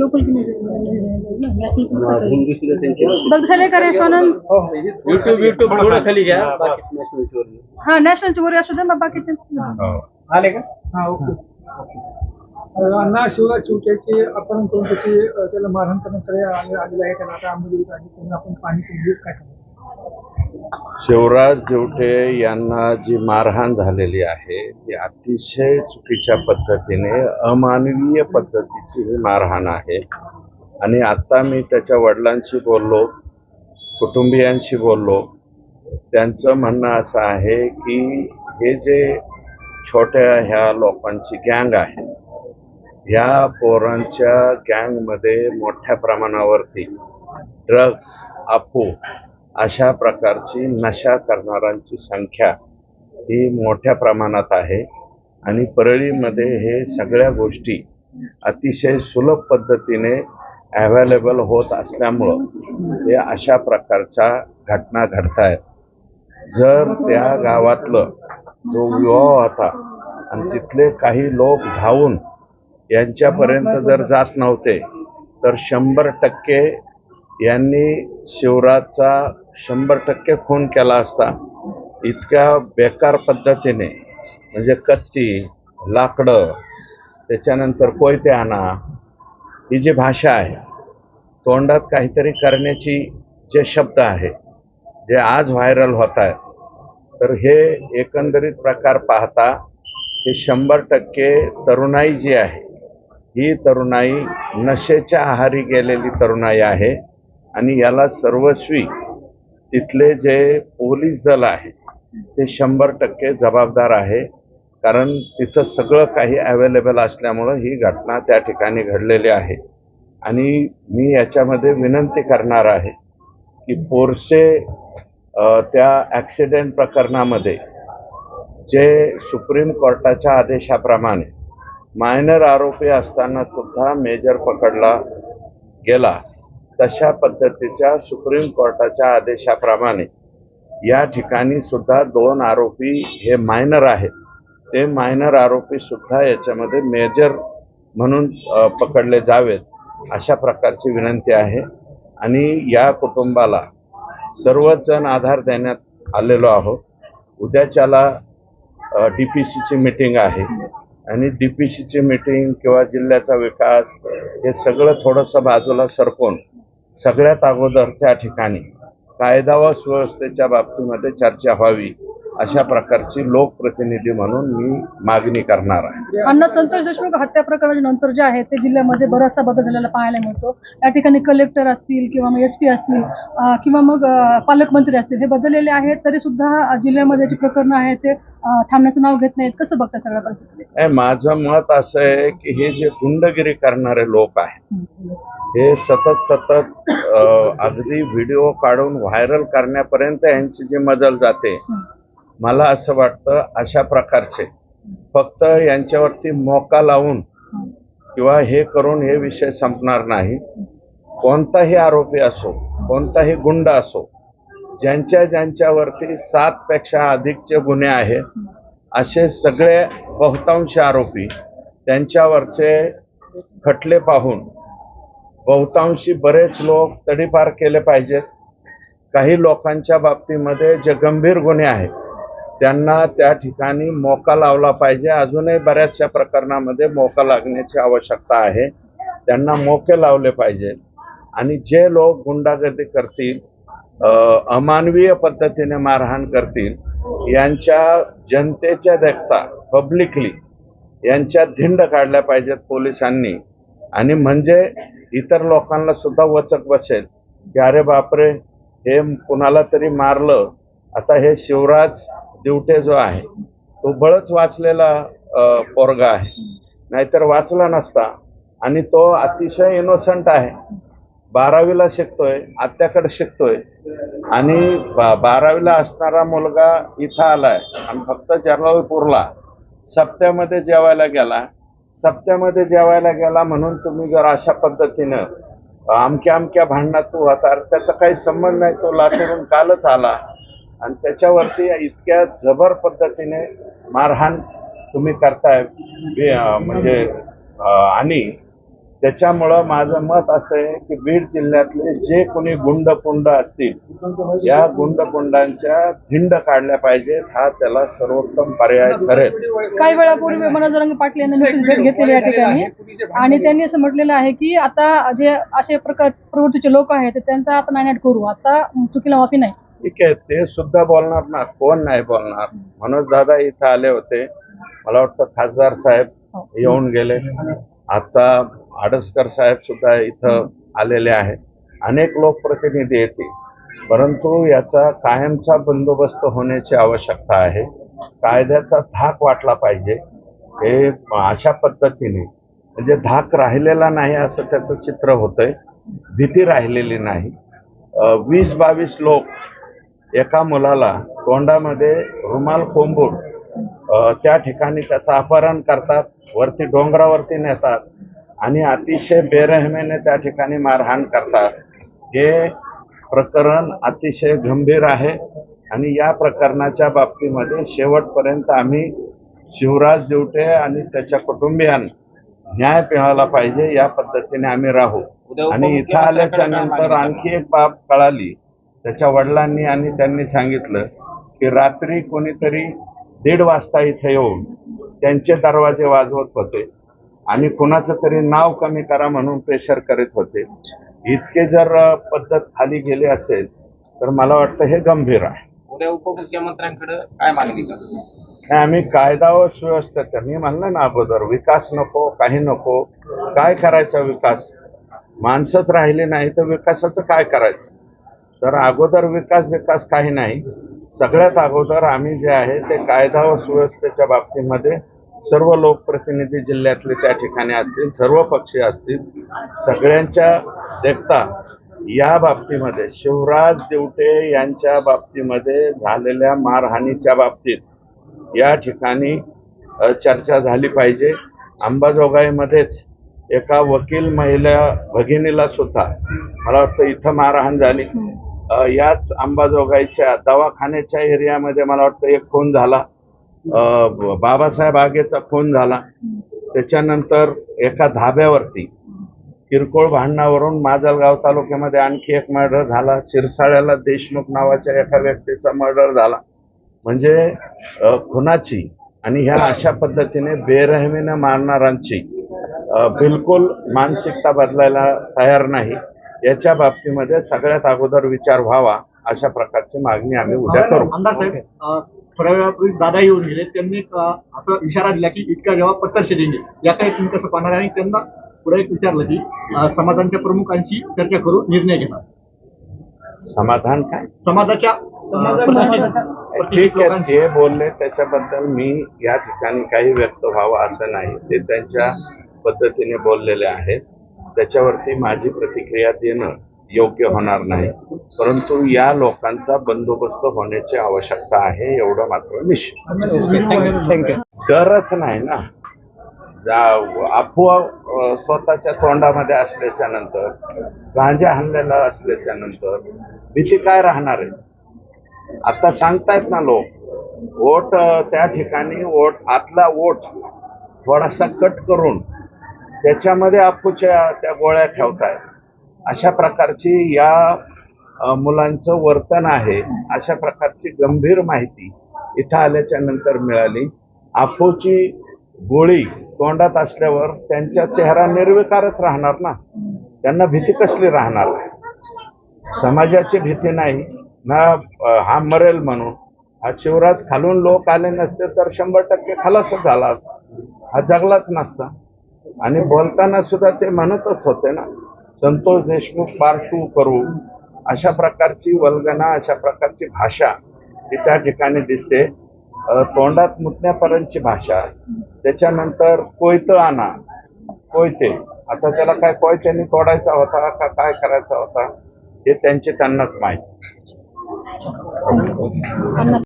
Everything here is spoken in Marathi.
लोकल की नाही नॅशनल हिंदी सुद्धा त्यांची बघ झाले का रे सोनल। युट्यूब युट्यूब थोडं खाली घ्या बाकी national वर. हा नॅशनलची वर असू दे मग बाकीचे आले का हा। ओके। अण्णा शिवराज चिवट्याची अपहरण करून त्याची अ, त्याला मारहाण करण्याकडे आले आलेलं आहे त्याला आता अंमलबजावणी आहे त्यांना आपण पाणी केली काय करणार? शिवराज देवटे यांना जी मारहाण झालेली आहे ती अतिशय चुकीच्या पद्धतीने अमानवीय पद्धतीची ही मारहाण आहे. आणि आता मी त्याच्या वडिलांशी बोललो कुटुंबियांशी बोललो. त्यांचं म्हणणं असं आहे की हे जे छोट्या ह्या लोकांची गँग आहे ह्या पोरांच्या गँगमध्ये मोठ्या प्रमाणावरती ड्रग्स अफू अशा प्रकारची नशा करणाऱ्यांची संख्या ही मोठ्या प्रमाणात आहे. आणि परळीमध्ये हे सगळ्या गोष्टी अतिशय सुलभ पद्धतीने ॲव्हेलेबल होत असल्यामुळं हे अशा प्रकारच्या घटना घडत आहेत जर त्या गावातलं जो विवाह होता आणि तिथले काही लोक धावून यांच्यापर्यंत जर जात नव्हते तर शंभर टक्के यांनी शिवराजचा शंभर टक्के खून केला असता इतक्या बेकार पद्धतीने म्हणजे कत्ती लाकडं त्याच्यानंतर कोयते आणा ही जी भाषा आहे तोंडात काहीतरी करण्याची जे शब्द आहे जे आज व्हायरल होत आहेत तर हे एकंदरीत प्रकार पाहता हे शंभर टक्के तरुणाई जी आहे ही तरुणाई नशेच्या आहारी गेलेली तरुणाई आहे आणि याला सर्वस्वी तिथले जे पोलीस दल आहे ते शंभर टक्के जबाबदार आहे. कारण तिथं सगळं काही अवेलेबल असल्यामुळं ही घटना त्या ठिकाणी घडलेली आहे. आणि मी याच्यामध्ये विनंती करणार आहे की पोरसे त्या ॲक्सिडेंट प्रकरणामध्ये जे सुप्रीम कोर्टाच्या आदेशाप्रमाणे मायनर आरोपी असताना सुद्धा मेजर पकडला गेला. तशा पद्धतीच्या सुप्रीम कोर्टाच्या आदेशाप्रमाणे या ठिकाणी सुद्धा दोन आरोपी हे मायनर आहेत. ते मायनर आरोपी सुद्धा याच्यामध्ये मेजर म्हणून पकडले जावेत अशा प्रकारची विनंती आहे. आणि या कुटुंबाला सर्वजण आधार देण्यात आलेलो आहोत. उद्याच्याला डी पी सीची मिटिंग आहे. आणि डी पी सीची मिटिंग किंवा जिल्ह्याचा विकास हे सगळं थोडंसं बाजूला सरकून सगळ्यात अगोदर त्या ठिकाणी कायदा व सुव्यवस्थेच्या बाबतीमध्ये चर्चा व्हावी. अशा प्रकारची लोकप्रतिनिधी म्हणून मी मागणी करणार आहे. अण्णा संतोष देशमुख हत्या प्रकरणानंतर जे आहे ते जिल्ह्यामध्ये बराचसा बदल झालेला पाहायला मिळतो. या ठिकाणी कलेक्टर असतील किंवा मग एस पी असतील किंवा मग पालकमंत्री असतील हे बदललेले आहेत तरी सुद्धा जिल्ह्यामध्ये जी प्रकरणं आहेत ते थांबण्याचं नाव घेत नाहीत. कसं बघता सगळ्या परिस्थितीत माझं मत असं आहे की हे जे गुंडगिरी करणारे लोक आहेत हे सतत सतत अगदी व्हिडिओ काढून व्हायरल करण्यापर्यंत यांची जी मजल जाते मला असं वाटतं अशा प्रकारचे. फक्त यांच्यावरती मोका लावून किंवा हे करून हे विषय संपणार नाही. कोणताही आरोपी असो कोणताही गुंड असो ज्यांच्या ज्यांच्यावरती सातपेक्षा अधिकचे गुन्हे आहेत असे सगळे बहुतांश आरोपी त्यांच्यावरचे खटले पाहून बहुतांशी बरेच लोक तडीपार केले पाहिजेत. काही लोकांच्या बाबतीमध्ये जे गंभीर गुन्हे आहेत त्यांना त्या ठिकाणी मोका लावला पाहिजे. अजूनही बऱ्याचशा प्रकरणामध्ये मोका लागण्याची आवश्यकता आहे. त्यांना मोके लावले पाहिजे. आणि जे लोक गुंडागर्दी करतील अमानवीय पद्धतीने मारहाण करतील यांच्या जनतेच्या देखता पब्लिकली यांच्या धिंड काढल्या पाहिजेत पोलिसांनी. आणि म्हणजे इतर लोकांना सुद्धा वचक बसेल की अरे बापरे हे कुणाला तरी मारलं. आता हे शिवराज दिवटे जो आहे तो बळच वाचलेला पोरगा आहे. नाहीतर वाचला नसता. आणि तो अतिशय इनोसंट आहे. बारावीला शिकतोय आत्याकडे शिकतोय. आणि बा बारावीला असणारा मुलगा इथं आलाय. आणि फक्त जर्नापूरला सप्त्यामध्ये जेवायला गेला. सप्त्यामध्ये जेवायला गेला म्हणून तुम्ही जर अशा पद्धतीनं अमक्या अमक्या भांडणात तू होता त्याचा काही संबंध नाही. तो लातूरून कालच आला. आणि त्याच्यावरती इतक्या जबर पद्धतीने मारहाण तुम्ही करताय म्हणजे आणि त्याच्यामुळं माझं मत असं आहे की बीड जिल्ह्यातले जे कोणी गुंडपुंड असतील या गुंडपुंडांच्या धिंड काढल्या पाहिजेत हा त्याला सर्वोत्तम पर्याय ठरेल. काही वेळापूर्वी मनोज पाटील यांनी भेट घेतलेली या ठिकाणी. आणि त्यांनी असं म्हटलेलं आहे की आता जे असे प्रकार प्रवृत्तीचे लोक आहेत त्यांचा आता नायनाट करू. आता चुकीला माफी नाही. ठीक आहे ते सुद्धा बोलणार ना कोण नाही बोलणार? मनोज दादा इथं आले होते. मला वाटतं खासदार साहेब येऊन गेले. आता आडसकर साहेब सुद्धा इथं आलेले आहेत. अनेक लोकप्रतिनिधी येतील. परंतु याचा कायमचा बंदोबस्त होण्याची आवश्यकता आहे. कायद्याचा धाक वाटला पाहिजे. हे अशा पद्धतीने म्हणजे धाक राहिलेला नाही असं त्याचं चित्र होतंय. भीती राहिलेली नाही. वीस बावीस लोक एका मुलाला तोंडामध्ये रुमाल कोंबून त्या ठिकाणी त्याचं अपहरण करतात वरती डोंगरावरती नेतात आणि अतिशय बेरहमेने त्या ठिकाणी मारहाण करतात. हे प्रकरण अतिशय गंभीर आहे आणि या प्रकरणाच्या बाबतीमध्ये शेवटपर्यंत आम्ही शिवराज दिवटे आणि त्याच्या कुटुंबियांना न्याय मिळाला पाहिजे या पद्धतीने आम्ही राहू. आणि इथं आल्याच्यानंतर आणखी एक बाब कळाली. त्याच्या वडिलांनी आणि त्यांनी सांगितलं की रात्री कोणीतरी दीड वाजता इथे येऊन त्यांचे दरवाजे वाजवत होते आणि कुणाचं तरी नाव कमी करा म्हणून प्रेशर करीत होते. इतके जर पद्धत खाली गेली असेल तर मला वाटतं हे गंभीर आहे. उद्या उपमुख्यमंत्र्यांकडे काय मागणी नाही, आम्ही कायदा व सुव्यवस्थेचा मी म्हणलं ना अगोदर विकास नको काही नको. काय करायचा विकास? माणसंच राहिले नाही तर विकासाचं काय करायचं? तर अगोदर विकास विकास काही नाही. सगळ्यात अगोदर आम्ही जे आहे ते कायदा व सुव्यवस्थेच्या बाबतीमध्ये सर्व लोकप्रतिनिधी जिल्ह्यातले त्या ठिकाणी असतील सर्व पक्षी असतील सगळ्यांच्या देखता या बाबतीमध्ये शिवराज देवटे यांच्या बाबतीमध्ये झालेल्या मारहाणीच्या बाबतीत या ठिकाणी चर्चा झाली पाहिजे. अंबाजोगाईमध्येच एका वकील महिला भगिनीला सुद्धा मला वाटतं इथं मारहाण झाली. याच अंबाजोगाईच्या दवाखान्याच्या एरियामध्ये मला वाटतं एक खून झाला. बाबासाहेब आगेचा खून झाला. त्याच्यानंतर एका धाब्यावरती किरकोळ भांडणावरून माजलगाव तालुक्यामध्ये आणखी एक मर्डर झाला. शिरसाळ्याला देशमुख नावाच्या एका व्यक्तीचा मर्डर झाला. म्हणजे खुनाची आणि ह्या अशा पद्धतीने बेरहमीनं मारणारांची बिलकुल मानसिकता बदलायला तयार नाही. याच्या बाबतीमध्ये सगळ्यात अगोदर विचार व्हावा अशा प्रकारची मागणी आम्ही उद्या करू. आमदार साहेब अ, थोड्या वेळापूर्वी दादा येऊन गेले. त्यांनी असं इशारा दिला की इतका जेव्हा पत्तर शेदेंगे याकडे तुम्ही कसं पाहणार? आणि त्यांना पुढे एक विचारलं की समाजांच्या प्रमुखांशी चर्चा करून निर्णय घेणार. समाधान काय? समाजाच्या ठीक आहे ते बोलले त्याच्याबद्दल मी या ठिकाणी काही व्यक्त व्हावं असं नाही. ते त्यांच्या पद्धतीने बोललेले आहेत. त्याच्यावरती माझी प्रतिक्रिया देणं योग्य होणार नाही. परंतु या लोकांचा बंदोबस्त होण्याची आवश्यकता आहे एवढं मात्र निश्चित. तरच नाही ना. अफवा स्वतःच्या तोंडामध्ये असल्याच्या नंतर गांजा हल्लेला असल्याच्या नंतर भीती काय राहणार आहे? आता सांगतायत ना लोक वोट त्या ठिकाणी वोट आतला वोट थोडासा कट करून त्याच्यामध्ये अप्पूच्या त्या गोळ्या ठेवतायत अशा प्रकारची या मुलांचं वर्तन आहे. अशा प्रकारची गंभीर माहिती इथं आल्याच्यानंतर मिळाली. अफूची गोळी तोंडात असल्यावर त्यांचा चेहरा निर्विकारच राहणार ना? त्यांना भीती कसली राहणार? समाजाची भीती नाही. ना हा मरेल म्हणून. हा शिवराज खालून लोक आले नसते तर शंभर टक्के खलासच झाला. हा जगलाच नसता. आणि बोलताना सुद्धा ते म्हणतच होते ना संतोष देशमुख पार्ट टू करू. अशा प्रकारची वल्गना अशा प्रकारची भाषा ही त्या ठिकाणी दिसते. तोंडात मुतण्यापर्यंतची भाषा त्याच्यानंतर कोयतं आणा. कोयते. आता त्याला काय कोयत्याने तोडायचा होता का काय करायचा होता हे त्यांचे त्यांनाच माहिती.